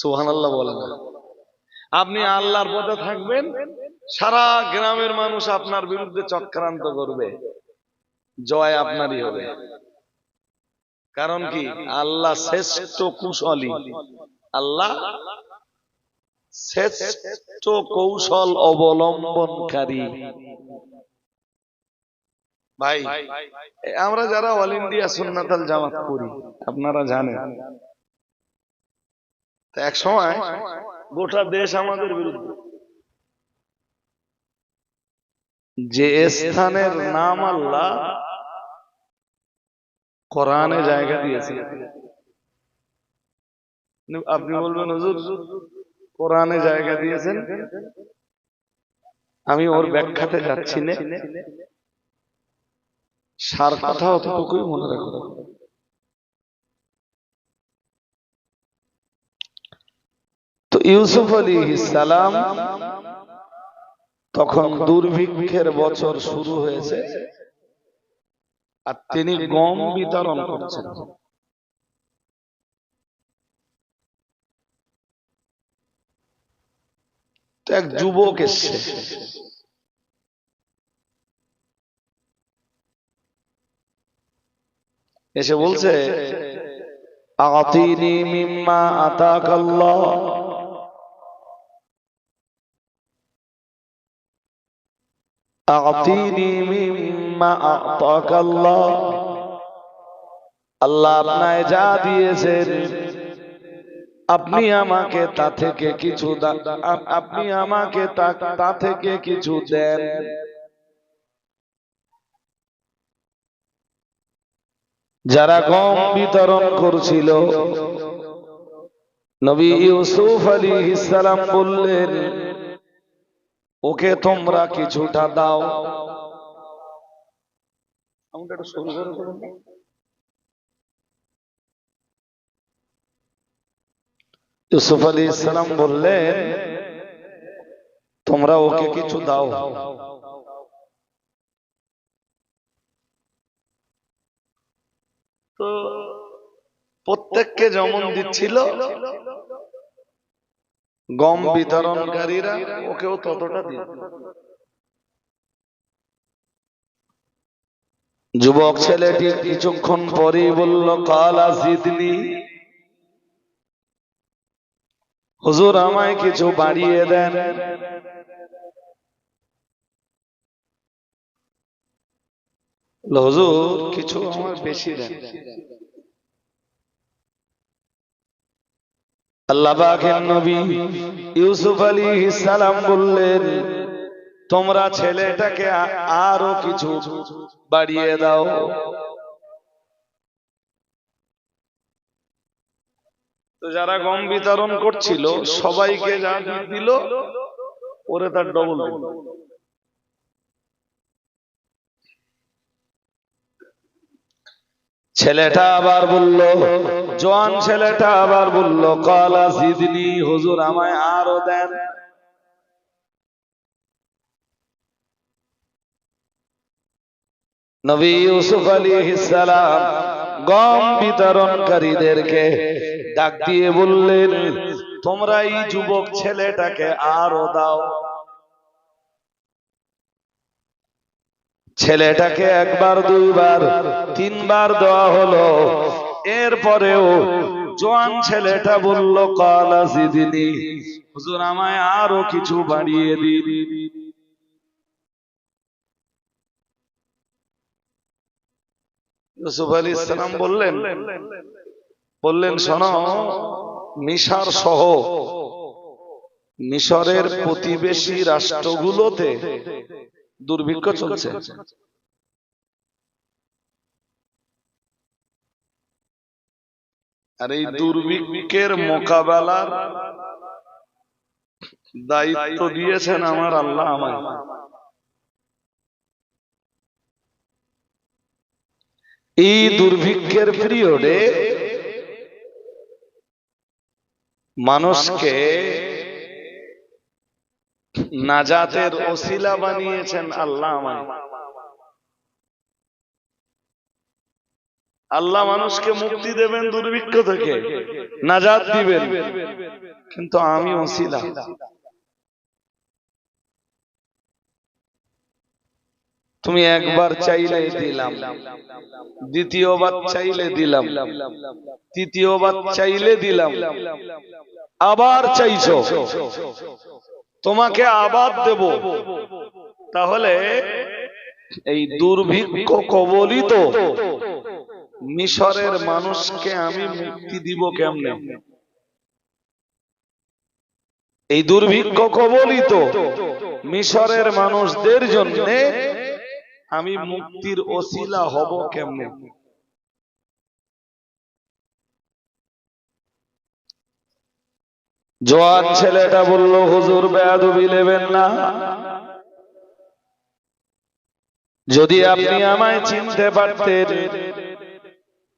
সুহান আল্লাহ বলেন। আপনি আল্লাহর পথে থাকবেন, সারা গ্রামের মানুষ আপনার বিরুদ্ধে চক্রান্ত করবে। জয় আপনারই হবে। কারণ কি? আল্লাহ শ্রেষ্ঠ কুশলী। আল্লাহ শ্রেষ্ঠ কৌশল অবলম্বনকারী। ভাই, আমরা যারা অল ইন্ডিয়া সুন্নাতাল জামাত করি আপনারা জানেন। এক সময় গোটা দেশ আমাদের বিরুদ্ধে। যে স্থানের নাম আল্লাহ কোরআনে জায়গা দিয়েছে। আপনি বলবেন, হুজুর, কোরআনে জায়গা দিয়েছেন? আমি ওর ব্যাখ্যাতে যাচ্ছি না। সার কথা অতটুকুই মনে রাখো ইউসুফ আলী সালাম তখন দুর্ভিক্ষের বছর শুরু হয়েছে আর তিনি গম বিতরণ করছেন। এক যুবক এসছে। এসে বলছে, আতিনি মিম্মা আতাকাল্লাহ। আতিনি মিম্মা আতাকাল্লাহ আল্লাহ আপনায় যা দিয়েছেন, আপনি আমাকে তা থেকে কিছু দা- আপ- আপনি আমাকে তা তা থেকে কিছু দেন। যারা গম বিতরণ করছিল, নবী ইউসুফ আলী ইসালাম বললেন ওকে তোমরা কিছুটা দাও? ইউসুফ আলী ইসলাম বললেন তোমরা ওকে কিছু দাও। তো প্রত্যেককে যেমন দিচ্ছিল গম বিতরণকারীরা ওকেও ততটা দিল যুবক ছেলেটি কিছুক্ষণ পরেই বলল কালা জিদনি। হুজুর আমায় কিছু বাড়িয়ে দেন। হুজুর কিছু আমার বেশি দেন। আল্লাহ পাকের নবী ইউসুফ আলী সালাম বললেন, তোমরা ছেলেটাকে আরও কিছু বাড়িয়ে দাও। তো যারা গম বিতরণ করছিল, সবাইকে যা দিল, ওরে তার ডবল ছেলেটা আবার বলল, জোয়ান ছেলেটা আবার বলল, কলা জিদনি, হুজুর আমায় আরও দেন। নবী ইউসুফ আলী সালাম গম বিতরণকারীদেরকে ডাক দিয়ে বললেন, তোমরা এই যুবক ছেলেটাকে আরও দাও। ছেলেটাকে একবার, দুইবার, তিনবার দেওয়া হলো। এরপরেও জোয়ান ছেলেটা বলল, কালা জিদিনি, হুজুর আমায় আরও কিছু বাড়িয়ে দিন। ইউসুফ আলী ইসলাম বললেন বললেন, শোনো, মিশার সহ মিশরের প্রতিবেশী রাষ্ট্রগুলোতে দুর্ভিক্ষ চলছে। আর এই দুর্ভিক্ষের মোকাবেলার দায়িত্ব দিয়েছেন আমার আল্লাহ আমার এই দুর্ভিক্ষের পিরিয়ডে মানুষকে নাজাতের ওসিলা বানিয়েছেন আল্লাহ আমায় আল্লাহ মানুষকে মুক্তি দেবেন দুর্ভিক্ষ থেকে। নাজাত দিবেন। কিন্তু আমি ওসিলা। তুমি একবার চাইলে দিলাম। দ্বিতীয়বার চাইলে দিলাম। তৃতীয়বার চাইলে দিলাম। আবার চাইছো। তোমাকে আবার দেব। তাহলে এই দুর্ভিক্ষ কবলিত মিশরের মানুষকে আমি মুক্তি দিব কেমনে? এই দুর্ভিক্ষ কবলিত মিশরের মানুষদের জন্য আমি মুক্তির ওসিলা হব কেমনে? জোয়ান ছেলেটা বলল, হুজুর, বেয়াদবি নেবেন না। যদি আপনি আমায় চিনতে পারতেন,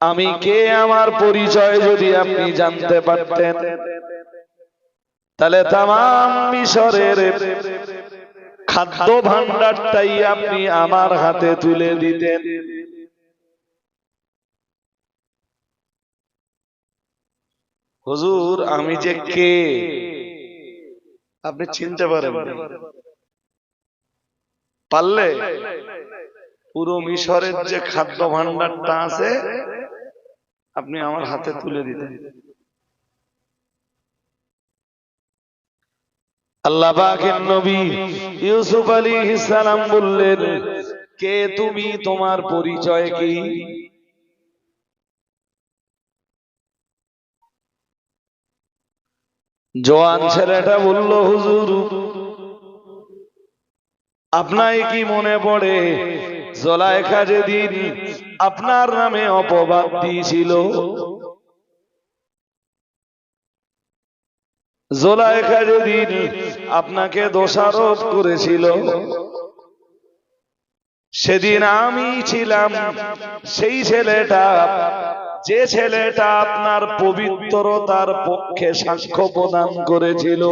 আমি কে আমার পরিচয় যদি আপনি জানতে পারতেন? তাহলে তাম মিশরের খাদ্য ভান্ডারটাই আপনি আমার হাতে তুলে দিতেন। হুজুর আমি যে কে? আপনি চিনতে পারেন। পারলে পুরো মিশরের যে খাদ্য ভান্ডারটা আছে আপনি আমার হাতে তুলে দিতেন। আল্লাহ পাকের নবী ইউসুফ আলাইহিস সালাম বললেন কে তুমি? তোমার পরিচয় কি? জোয়ান ছেলেটা বলল হুজুর আপনায় কি মনে পড়ে? জলাইখা যেদিন আপনার নামে অপবাদ দিয়েছিল জোলাইখা যেদিন আপনাকে দোষারোপ করেছিল সেদিন আমি ছিলাম সেই ছেলেটা যে ছেলেটা আপনার পবিত্রতার পক্ষে সাক্ষ্য প্রদান করেছিল।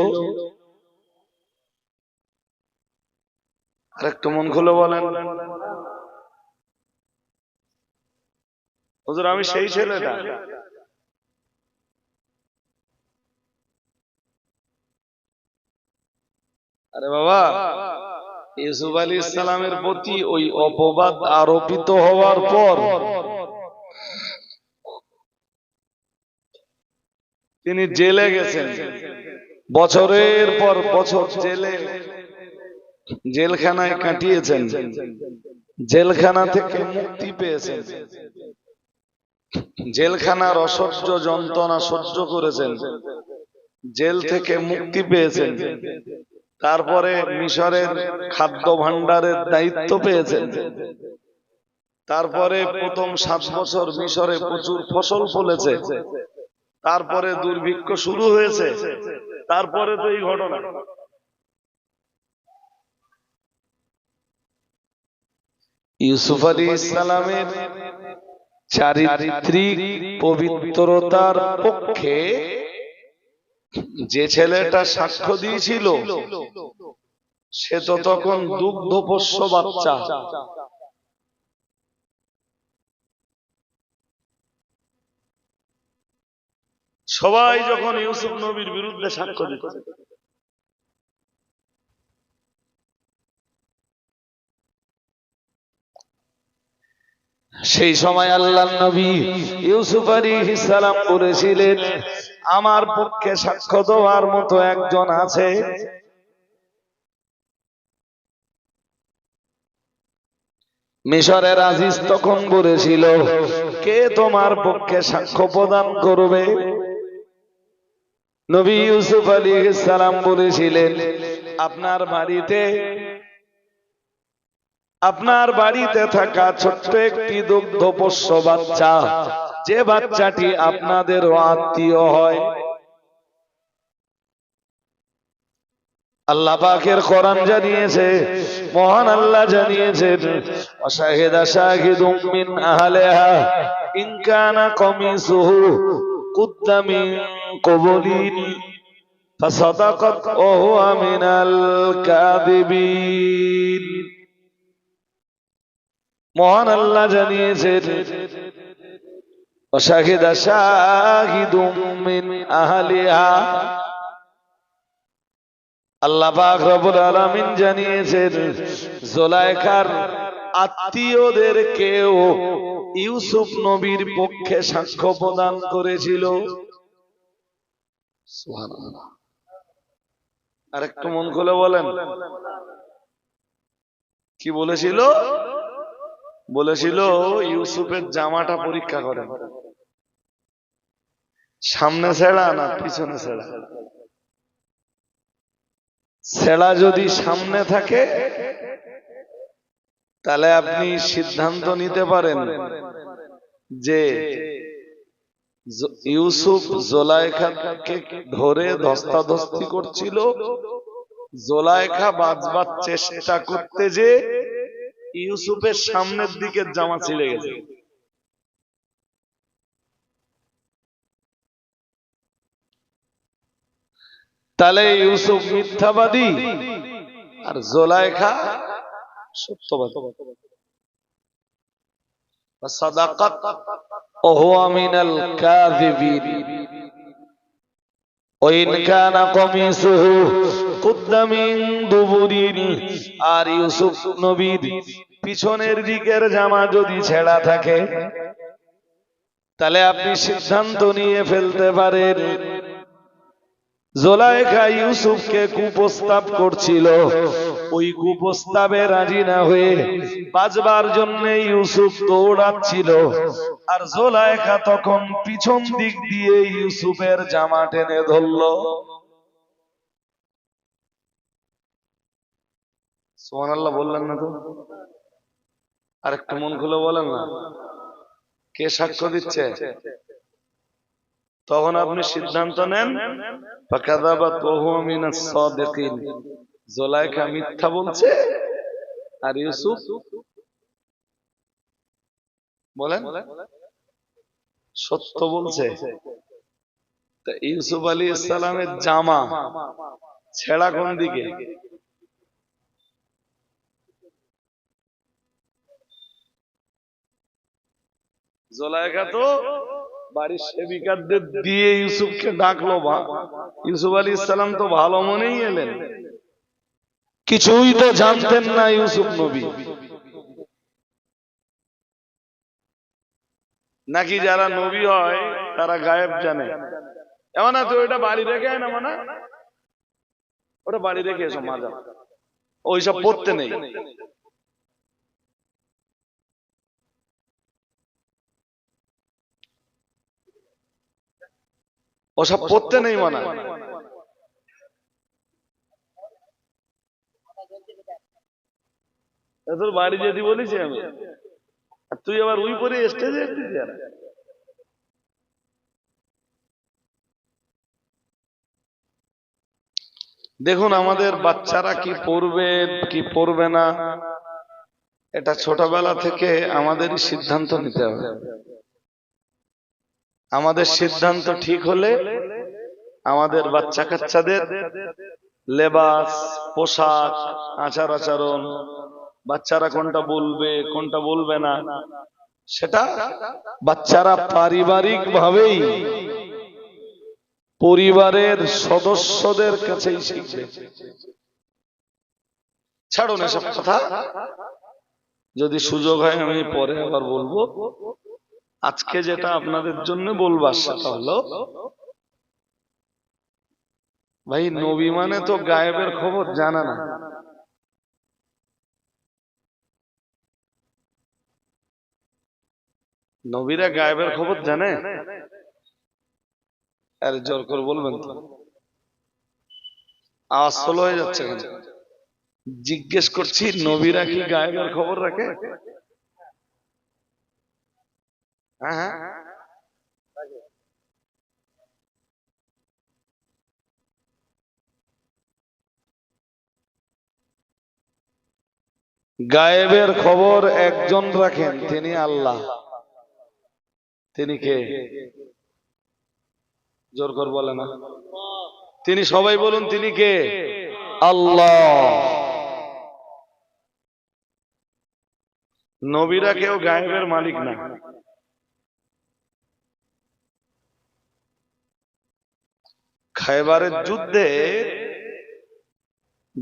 আরেকটু মন খুলে বলেন। হুজুর, আমি সেই ছেলেটা। আরে বাবা, ইউসুফ আলী ইসলামের প্রতি ওই অপবাদ আরোপিত হওয়ার পর তিনি জেলে গেছেন। বছরের পর বছর জেলে জেলখানায় কাটিয়েছেন। জেলখানা থেকে মুক্তি পেয়েছেন। জেলখানার অসহ্য যন্ত্রণা সহ্য করেছেন। জেল থেকে মুক্তি পেয়েছেন। তারপরে মিশরের খাদ্য ভান্ডারের দায়িত্ব পেয়েছেন। তারপরে প্রথম সাত বছর মিশরে প্রচুর ফসল ফলেছে। তারপরে দুর্ভিক্ষ শুরু হয়েছে। তারপরে তো এই ঘটনা। ইউসুফ আলী ইসলামের চারিত্রিক পবিত্রতার পক্ষে যে ছেলেটা সাক্ষ্য দিয়েছিল সে তো তখন দুগ্ধপোষ্য বাচ্চা। সবাই যখন ইউসুফ নবীর বিরুদ্ধে সাক্ষ্য দিচ্ছে সেই সময় আল্লাহ নবী ইউসুফ আলী সালাম বলেছিলেন আমার পক্ষে সাক্ষ্য দেওয়ার মতো একজন আছে। মিশরের আজিজ তখন বলেছিল কে তোমার পক্ষে সাক্ষ্য প্রদান করবে? নবী ইউসুফ আলী সালাম বলেছিলেন, আপনার বাড়িতে আপনার বাড়িতে থাকা ছোট্ট একটি দুগ্ধ পোষ্য বাচ্চা, যে বাচ্চাটি আপনাদের আত্মীয় হয়। আল্লাহ পাকের কোরআন জানিয়েছে, মহান আল্লাহ জানিয়েছেন অশাহিদা শাহিদুম মিন আহলিহা ইন কানা কমিসুহু কুদ্দা মিন কবলিন فصدقت وهو من الكاذبين মহান আল্লাহ জানিয়েছেন অশাহিদা শাহিদুম মিন আহলিহা আল্লাহ পাক রব্বুল আলামিন জানিয়েছেন জোলাইখার আত্মীয়দের কেউ ইউসুফ নবীর পক্ষে সাক্ষ্য প্রদান করেছিল। আর একটু মন খুলে বলেন। কি বলেছিল? বলেছিল, ইউসুফের জামাটা পরীক্ষা করেন। সামনে ছেড়া না পিছনে ছেড়া? ছেড়া যদি সামনে থাকে তাহলে আপনি সিদ্ধান্ত নিতে পারেন যে ইউসুফ জোলাইখাকে ধরে ধস্তাধস্তি করছিল। জোলাইখা বাঁচবার চেষ্টা করতে যে ইউসুফের সামনের দিকে জামা ছিঁড়ে গেছে। তাহলে ইউসুফ মিথ্যাবাদী। আর জোলাইখা সত্যবাদী সাদাকাত وهو من الكاذبين وإن كان قميصه قد من دبر আর ইউসুফ নবীর পিছনের দিকের জামা যদি ছেঁড়া থাকে তাহলে আপনি সিদ্ধান্ত নিয়ে ফেলতে পারেন জোলাইখা ইউসুফকে কুপ্রস্তাব করছিল ওই কুপ্রস্তাবে রাজি না হয়ে বাজবার জন্য ইউসুফ দৌড়াচ্ছিল। আর জোলাইখা তখন পিছন দিক দিয়ে ইউসুফের জামা টেনে ধরলো। সোহান আল্লাহ বললেন না তো? আর একটু মন খুলে বলেন না। কে সাক্ষ্য দিচ্ছে? তখন আপনি সিদ্ধান্ত নেন জোলাইখা মিথ্যা বলছে আর ইউসুফ বলেন? সত্য বলছে। ইউসুফ আলী ইসলামের জামা ছেঁড়া কোন দিকে জোলাইখা তো বাড়ির সেবিকারদের দিয়ে ইউসুফকে ডাকলো বা ইউসুফ আলী ইসলাম তো ভালো মনেই এলেন। কিছুই তো জানতেন না ইউসুফ নবী। নাকি যারা নবী হয়, তারা গায়েব জানে? এমন না তো ওইটা বাড়ি রেখে না মানে? ওটা বাড়ি রেখে এসো মাজা ওইসব পড়তে নেই। ওসব পড়তে নেই মানা? তোর বাড়ি যেতে বলেছি আমি আর তুই আবার উই পরে স্টেজে দেখুন, আমাদের বাচ্চারা কি পড়বে কি পড়বে না, এটা ছোটবেলা থেকে আমাদেরই সিদ্ধান্ত নিতে হবে। আমাদের সিদ্ধান্ত ঠিক হলে আমাদের বাচ্চা কাচ্চাদের লেবাস, পোশাক, আচার আচরণ বাচ্চারা কোনটা বলবে কোনটা বলবে না, সেটা বাচ্চারা পারিবারিক ভাবেই পরিবারের সদস্যদের শিখবে। ছাড়ুন এসব কথা। যদি সুযোগ হয় আমি পরে আবার বলব। আজকে যেটা আপনাদের জন্য বলবার সেটা হলো, ভাই, নবী মানে তো গায়েবের খবর, জানা না। নবীরা গায়েবের খবর জানে? আর জোর করে বলবেন তো। আওয়াজ স্লো হয়ে যাচ্ছে জিজ্ঞেস করছি, নবীরা কি গায়েবের খবর রাখে? হ্যাঁ হ্যাঁ। গায়েবের খবর একজন রাখেন, তিনি আল্লাহ। তিনি কে? জোর কর বলে না। তিনি সবাই বলুন, তিনি কে? আল্লাহ। নবীরা কেউ গায়েবের মালিক না। খাইবারের যুদ্ধে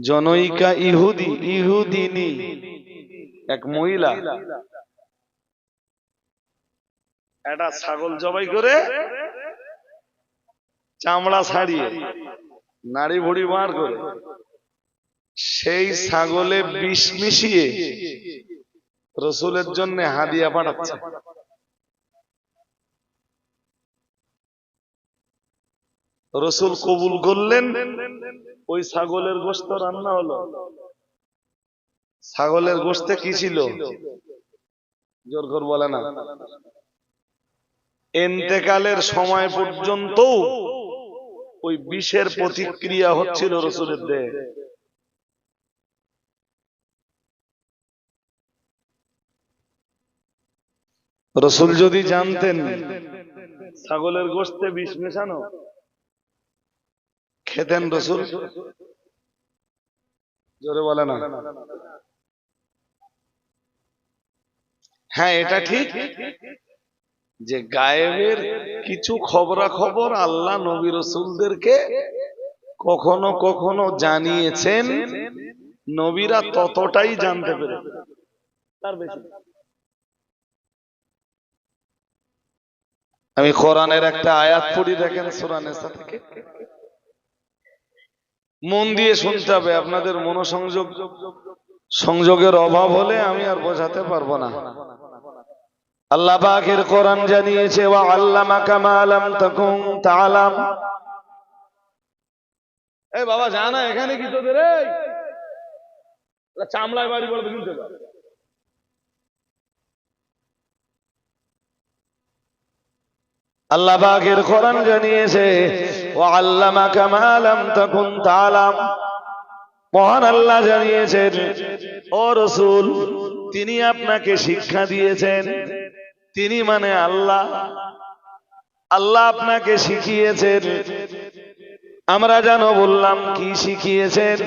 জনৈকা ইহুদি, ইহুদিনী, এক মহিলা একটা ছাগল জবাই করে চামড়া ছাড়িয়ে নাড়ি ভুড়ি মার করে। সেই ছাগলে বিষ মিশিয়ে রসুলের জন্য হাদিয়া পাঠাচ্ছে। রসুল কবুল করলেন। ওই ছাগলের গোস্ত রান্না হলো। ছাগলের গোস্তে কি ছিল? জোর কর বলে না। এন্তেকালের সময় পর্যন্ত ওই বিষের প্রতিক্রিয়া হচ্ছিল রসুলের দেহে। রসুল যদি জানতেন, ছাগলের গোস্তে বিষ মেশানো, খেতেন রসুল? জোরে বলে না। হ্যাঁ এটা ঠিক। যে গায়েবের কিছু খবরা খবর আল্লাহ নবী রসুলদেরকে কখনো কখনো জানিয়েছেন, নবীরা ততটাই জানতে পেরে আমি কোরআনের একটা আয়াত পড়ি, দেখেন সুরানেসা থেকে। মন দিয়ে শুনতে হবে, আপনাদের মনোসংযোগ, সংযোগের অভাব হলে আমি আর বোঝাতে পারব না। আল্লাহ পাকের কোরআন জানিয়েছে ওয়া আল্লামাকা মা লাম তাকুন তাআলাম। এই বাবা জানা এখানে কি তোদের এই? ওরা চামড়ায় বাড়ি বলে কিনতে পারে আল্লাহ পাকের কোরআন জানিয়েছে ওয়া আল্লামাকা মা লাম তাকুন তাআলাম। মহান আল্লাহ জানিয়েছেন ও রসুল তিনি আপনাকে শিক্ষা দিয়েছেন। তিনি মানে আল্লাহ। আল্লাহ আপনাকে শিখিয়েছেন। আমরা জানো বললাম, কি শিখিয়েছেন?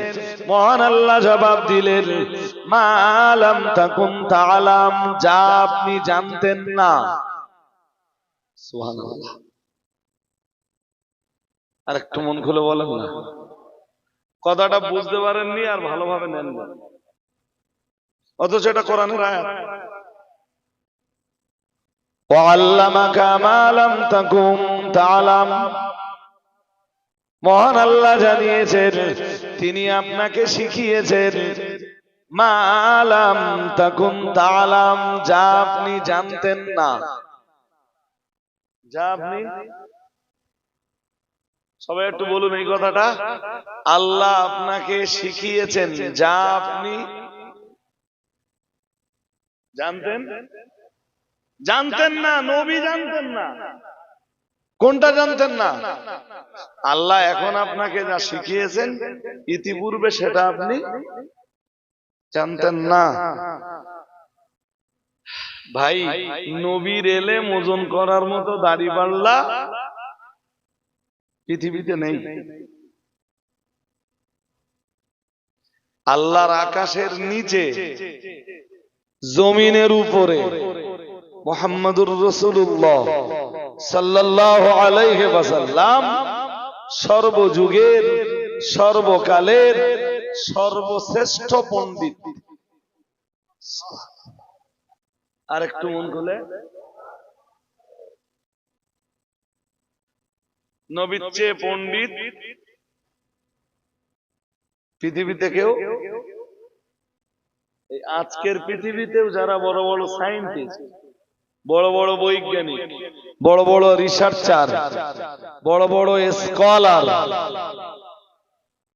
মহান আল্লাহ জবাব দিলেন, মা মালাম তাকুন তালাম যা আপনি জানতেন না। আর একটু মন খুলে বলেন না। কথাটা বুঝতে পারেননি আর ভালোভাবে নেন না। অথচ এটা কোরআনের আয়াত। মহান আল্লাহ জানিয়েছেন, তিনি আপনাকে শিখিয়েছেন মালাম তাকুন তালাম, যা আপনি জানতেন না। যা আপনি সবাই একটু বলুন এই কথাটা। আল্লাহ আপনাকে শিখিয়েছেন, যা আপনি জানতেন। জানতেন না নবী জানতেন না। কোনটা জানতেন না? আল্লাহ এখন আপনাকে যা শিখিয়েছেন ইতিপূর্বে সেটা আপনি জানতেন না। ভাই নবীর এলে মোজন করার মতো দাড়ি পাল্লা পৃথিবীতে নেই। আল্লাহর আকাশের নিচে জমিনের উপরে। মোহাম্মদুর রসুল্লাহ সাল্লাহ আলাইহি ওয়াসাল্লাম সর্বযুগের, সর্বকালের সর্বশ্রেষ্ঠ পণ্ডিত। আর একটু মন খুলে। নবীর চেয়ে পণ্ডিত পৃথিবীতে কেউ? এই আজকের পৃথিবীতেও যারা বড় বড় সায়েন্টিস্ট বড় বড় বৈজ্ঞানিক, বড় বড় রিসার্চার বড় বড় স্কলার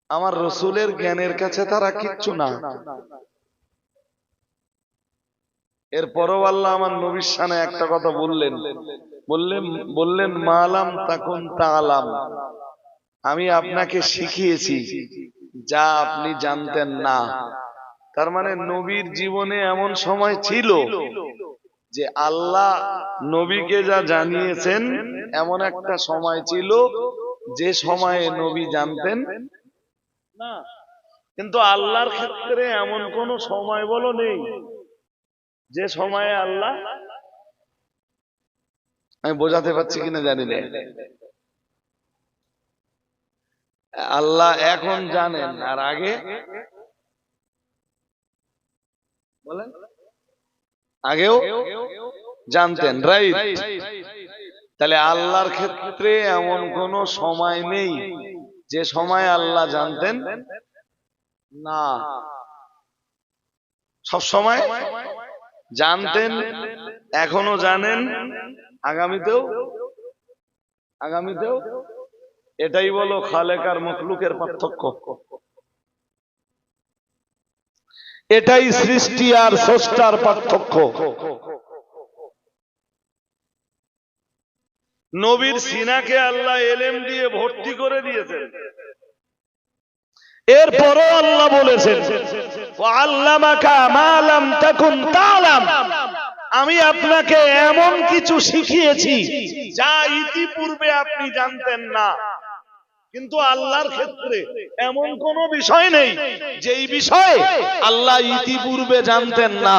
আমার রসুলের জ্ঞানের কাছে তারা কিচ্ছু না। এরপরও আল্লাহ আমার নবীর সানে একটা কথা বললেন। বললেন বললেন, মালাম তাকুন তালাম। আমি আপনাকে শিখিয়েছি, যা আপনি জানতেন না। তার মানে নবীর জীবনে এমন সময় ছিল যে আল্লাহ নবীকে যা জানিয়েছেন, এমন একটা সময় ছিল যে সময়ে নবী জানতেন। না, কিন্তু আল্লাহর ক্ষেত্রে এমন কোন সময় বলো নেই যে সময়ে আল্লাহ আমি বোঝাতে পারছি কিনা জানি না। আল্লাহ এখন জানেন, আর আগে বলেন। আগেও জানতেন রাইট তাহলে আল্লাহর ক্ষেত্রে এমন কোন সময় নেই যে সময় আল্লাহ জানতেন? না। সব সময় জানতেন, এখনও জানেন, আগামীতেও? আগামীতেও? এটাই বলো খালেকার মখলুকের পার্থক্য। এটাই সৃষ্টি আর স্রষ্টার পার্থক্য। নবীর সিনাকে আল্লাহ এলেম দিয়ে ভর্তি করে দিয়েছেন। এরপরও আল্লাহ বলেছেন আমি আপনাকে এমন কিছু শিখিয়েছি যা ইতিপূর্বে আপনি জানতেন না। কিন্তু আল্লাহর ক্ষেত্রে এমন কোন বিষয় নেই যেই বিষয় আল্লাহ ইতিপূর্বে জানতেন না।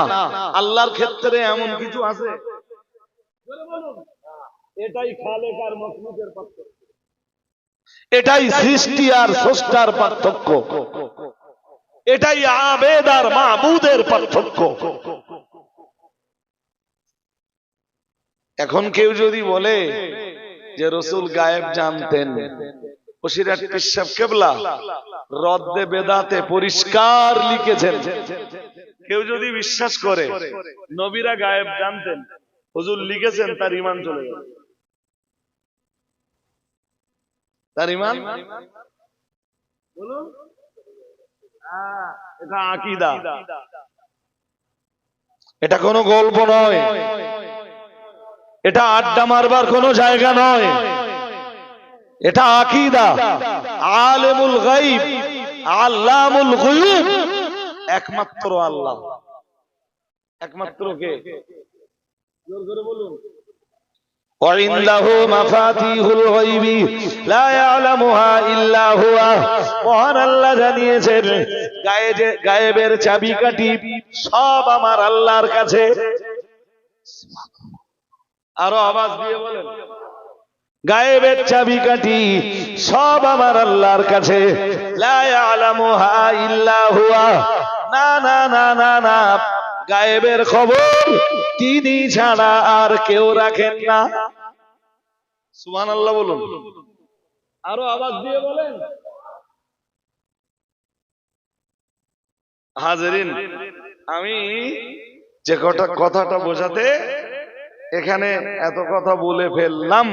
আল্লাহর ক্ষেত্রে এমন কিছু আছে? এটাই খালেক আর মখলুকের পার্থক্য। এটাই সৃষ্টি আর স্রষ্টার পার্থক্য। এটাই আবেদ আর মাহবুদের পার্থক্য। এখন কেউ যদি বলে যে রসুল গায়েব জানতেন বসিরাট পিসাব কেবলা? রদ্দে বেদাতে পরিষ্কার লিখেছেন। কেউ যদি বিশ্বাস করে নবীরা গায়েব জানতেন হুজুর লিখেছেন তার ইমান চলে যাবে তার ইমান? বলুন। এটা আকিদা। এটা কোনো গল্প নয়। এটা আড্ডা মারবার কোনো জায়গা নয়। এটা আকিদা আলেমুল গাইব আল্লামুল গুয়ুব একমাত্র আল্লাহ একমাত্র কে জোর করে বলুন وعنده مفاتيح الغيب لا يعلمها إلا هو মহান আল্লাহ জানিয়েছেন গায়ে- গায়েবের চাবিকাঠি সব আমার আল্লাহর কাছে আরো আওয়াজ দিয়ে বলেন গায়েবের চাবিকাঠি সব আমার আল্লাহর কাছে। না না না না না। গায়েবের খবর তিনি ছাড়া আর কেউ রাখেন না। সুবহানাল্লাহ বলুন। আরও আওয়াজ দিয়ে বলেন। হাজারিন আমি যে কটা কথাটা বোঝাতে এখানে এত কথা বলে ফেললাম।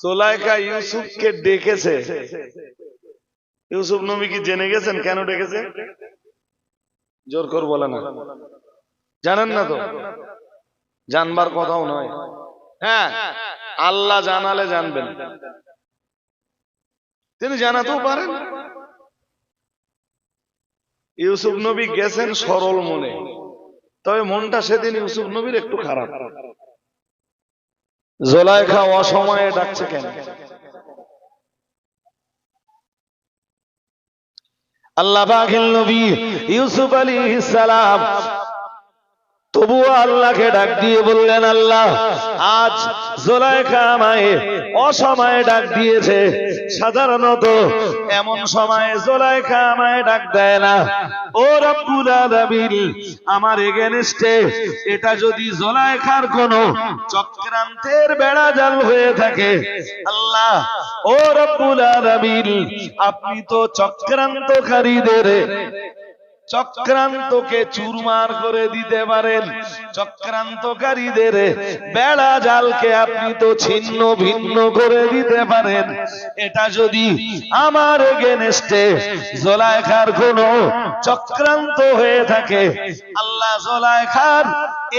সোলাইকা ইউসুফকে ডেকেছে। ইউসুফ নবী কি জেনে গেছেন? কেন ডেকেছে? জোর কর বলে না। জানেন না তো? জানবার কথাও নয়। হ্যাঁ আল্লাহ জানালে জানবেন। তিনি জানাতেও পারেন। ইউসুফ নবী গেছেন সরল মনে। তবে মনটা সেদিন ইউসুফ নবীর একটু খারাপ। জোলাইখা অসময়ে ডাকছে কেন? আল্লাহ নবী ইউসুফ আলী সালাম তবুও আল্লাহকে ডাক দিয়ে বললেন, আল্লাহ, আজ জোলাইখা আমায় অসময়ে ডাক দিয়েছে। সাধারণত এমন সময়ে জোলাইখা আমায় ডাক দেয় না। ও রব্বুল আলামিন, আমার এগেনস্টে এটা যদি জোলাইখার কোন চক্রান্তের বেড়া জাল হয়ে থাকে, আল্লাহ, ও রব্বুল আলামিন, আপনি তো চক্রান্তকারীদের চক্রান্তকে চুরমার করে দিতে পারেন। চক্রান্তকারীদের বেড়া জালকে আপনি তো ছিন্ন ভিন্ন করে দিতে পারেন। এটা যদি আমার এগেনস্টে জোলাইখার কোন চক্রান্ত হয়ে থাকে, আল্লাহ জোলাইখার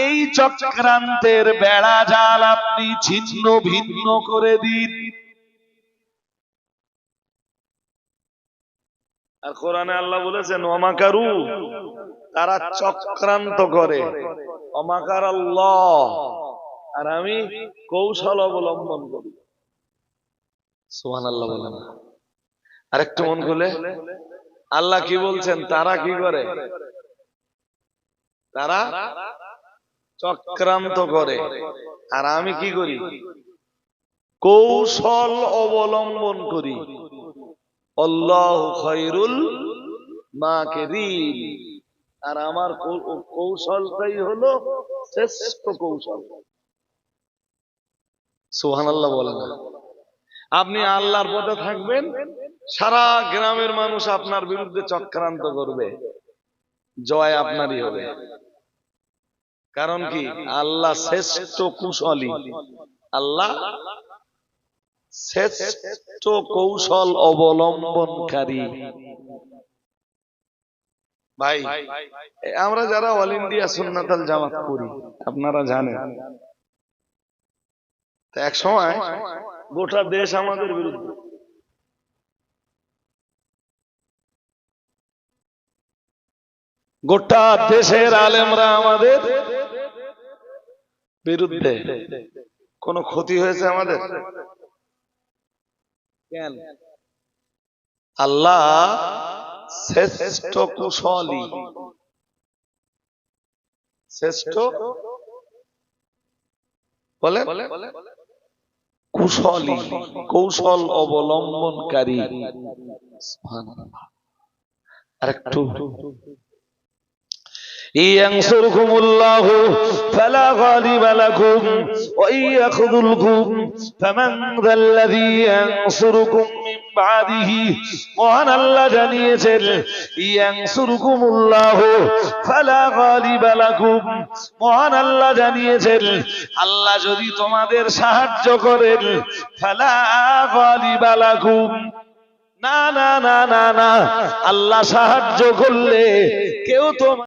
এই চক্রান্তের বেড়া জাল আপনি ছিন্ন ভিন্ন করে দিন। আর কোরআনে আল্লাহ বলেছেন অমাকারু তারা চক্রান্ত করে। অমাকার আল্লাহ আর আমি কৌশল অবলম্বন করি। সোহান আল্লাহ বলেন। আর মন খুলে। আল্লাহ কি বলছেন? তারা কি করে? তারা চক্রান্ত করে। আর আমি কি করি? কৌশল অবলম্বন করি। আল্লাহ আর আমার কৌশলটাই হলো শ্রেষ্ঠ কৌশল। সুবহানাল্লাহ বলেন আপনি আল্লাহর পথে থাকবেন, সারা গ্রামের মানুষ আপনার বিরুদ্ধে চক্রান্ত করবে। জয় আপনারই হবে। কারণ কি? আল্লাহ শ্রেষ্ঠ কুশলী। আল্লাহ শ্রেষ্ঠ কৌশল অবলম্বনকারী। ভাই, আমরা যারা অল ইন্ডিয়া সুন্নাতাল জামাত করি আপনারা জানেন। এক সময় গোটা দেশ আমাদের বিরুদ্ধে। গোটা দেশের আলেমরা আমাদের বিরুদ্ধে। কোন ক্ষতি হয়েছে আমাদের? কেন? আল্লাহ শ্রেষ্ঠ কুশলী। শ্রেষ্ঠ বলে কুশলী কৌশল অবলম্বনকারী। আরেকটু। إن ينصركم الله فلا غالب لكم وإن يخذلكم فمن ذا الذي ينصركم من بعده মহান আল্লাহ জানিয়েছেন ইয়ানসুরকুমুল্লাহ ফালা গালিবা লাকুম মহান আল্লাহ জানিয়েছেন আল্লাহ যদি তোমাদের সাহায্য করেন ফালা গালিবা লাকুম না না না না না আল্লাহ সাহায্য করলে কেউ তো